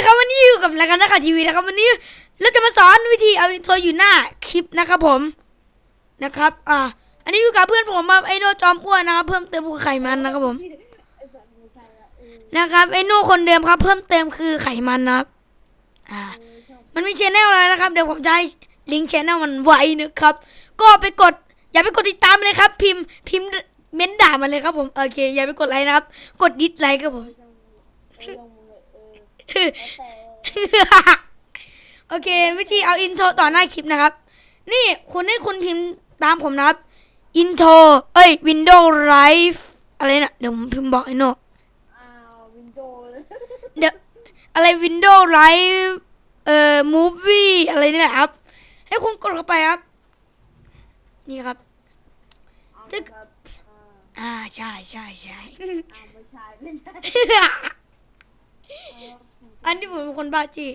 เลยครับวันนี้อยู่กับรายการนักข่าวทีวีนะครับวันนี้เราจะมาสอนวิธีเอาโทรอยู่หน้าคลิปนะครับผมนะครับ อ่า อันนี้อยู่กับเพื่อนผมครับไอโนจอมอ้วนนะครับ เพิ่มเติมคือไขมันนะครับผมนะครับไอโนคนเดิมครับ เพิ่มเติมคือไขมันนะครับ อ่า มันมีชแนลอะไรนะครับ เดี๋ยวผมจะให้ลิงก์ชแนลมันไว้นะครับ ก็ไปกด อย่าไปกดติดตามเลยครับ พิมพ์พิมพ์เม้นด่ามันเลยครับผมโอเค อย่าไปกดไลค์นะครับ กดดิสไลค์ครับผม โอเค วิธีเอาอินโทรต่อหน้าคลิปนะครับ นี่คุณให้คุณพิมพ์ตามผมนะครับอินโทรเอ้ย Windows Live อะไรนะเดี๋ยวผมพิมพ์บอกไอ้โนอ้าววินโดว์เลยเดี๋ยวอะไร Windows Live เอ่อ Movie อะไรนี่แหละครับ ให้คุณกดเข้าไปครับ นี่ครับเอาตึ๊กครับอ่าอ่าใช่ใช่ใช่อ่าไม่ใช่ไม่ใช่เอันที่ผมเป็นคนบ้าจี้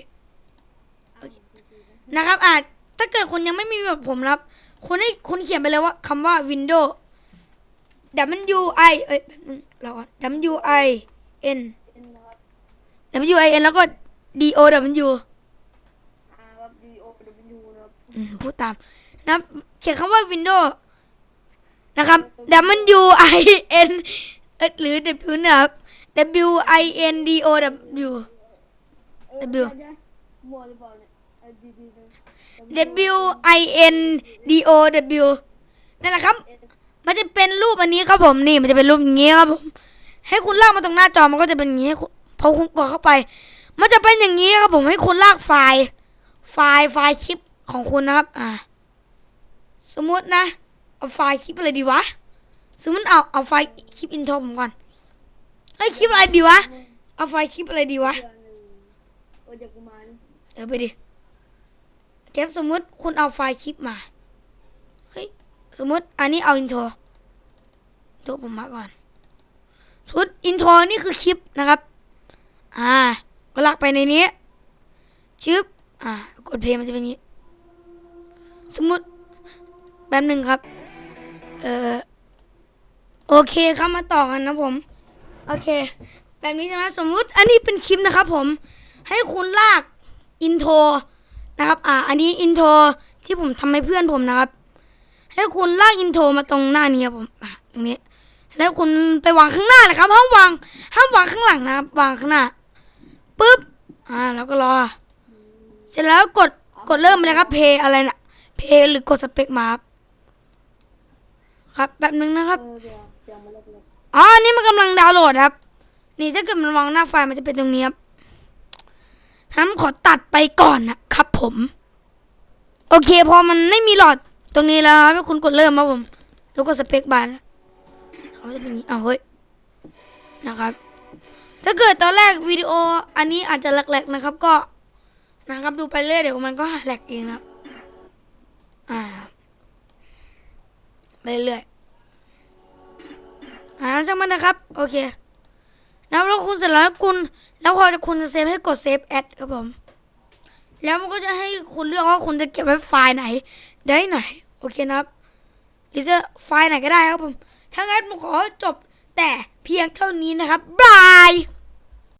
นะครับอ่าถ้าเกิดคุณยังไม่มีแบบผมครับคุณให้คุณเขียนไปเลยว่าคำว่า Windows W I เอ้ยแป๊บนึงรอก่อน W I N เป็นนะครับ W I N แล้วก็ D O W อ่าครับดีโอเดบินะครับอืมพูดตามนะครับเขียนคำว่า Windows นะครับ W I N เอ้ยหรือ W นะครับ W I N D O W เออ W เดี๋ยนะมัวหรือเปล่าเนี่ยเออดีๆนะ W I N D O W นั่นแหละครับ มันจะเป็นรูปอันนี้ครับผมนี่มันจะเป็นรูปอย่างนี้ครับผมให้คุณลากมาตรงหน้าจอมันก็จะเป็นอย่างนี้ให้พอคุณกดเข้าไป มันจะเป็นอย่างนี้ครับผมให้คุณลากไฟล์ ไฟล์ไฟล์คลิปของคุณนะครับ อ่า สมมุตินะ เอาไฟล์คลิปอะไรดีวะ สมมติเอาเอาไฟล์คลิปอินโทรผมก่อน ไอ้ยคลิปอะไรดีวะ เอาไฟล์คลิปอะไรดีวะ เดือนหนึ่งเออเดี๋ยวกูมานะเออไปดิเทปสมมุติคุณเอาไฟล์คลิปมา เฮ้ย สมมุติอันนี้เอาอินโทรอินโทรผมมาก่อนชุดอินโทรนี่คือคลิปนะครับ อ่า ก็ลากไปในนี้ ชึบ อ่า กดเพลงมันจะเป็นอย่างนี้ สมมุติแป๊บหนึ่งครับ เออโอเคครับมาต่อกันนะผม โอเค แบบนี้ใช่ไหมสมมุติอันนี้เป็นคลิปนะครับผม ให้คุณลากอินโทรนะครับ อ่า อันนี้อินโทรที่ผมทำให้เพื่อนผมนะครับ ให้คุณลากอินโทรมาตรงหน้านี้ครับผม อะตรงนี้ แล้วคุณไปวางข้างหน้าเลยครับ ห้ามวาง ห้ามวางข้างหลังนะครับ วางข้างหน้าปุ๊บ อ่า แล้วก็รอ เสร็จแล้วกด กดเริ่มเลยครับ เพย์อะไรนะเพย์หรือกดสเปคมาครับ ครับ แบบนึงนะครับ อ๋อนนี้มันกำลังดาวน์โหลดครับ นี่ถ้าเกิดมันวางหน้าไฟล์มันจะเป็นตรงนี้ครับทั้นขอตัดไปก่อนนะครับผม โอเค พอมันไม่มีหลอดตรงนี้แล้วครับคุณกดเริ่มครับผม แล้วก็สเปคบาร์นะเขาจะเป็นอย่างนี้อ้าเฮ้ย นะครับ ถ้าเกิดตอนแรกวิดีโออันนี้อาจจะแหลกๆนะครับ ก็นะครับดูไปเรื่อยเดี๋ยวมันก็แหลกเองครับ อ่า ไปเรื่อย อ่าช่างมันนะครับ โอเคนะครับแล้วคุณเสร็จแล้วคุณแล้วพอจะคุณจะเซฟให้กดเซฟแอดครับผม แล้วมันก็จะให้คุณเลือกว่าคุณจะเก็บไว้ไฟล์ไหน ได้ไหน โอเคนะครับหรือจะไฟล์ไหนก็ได้ครับผมถ้างั้นผมขอจบแต่เพียงเท่านี้นะครับบาย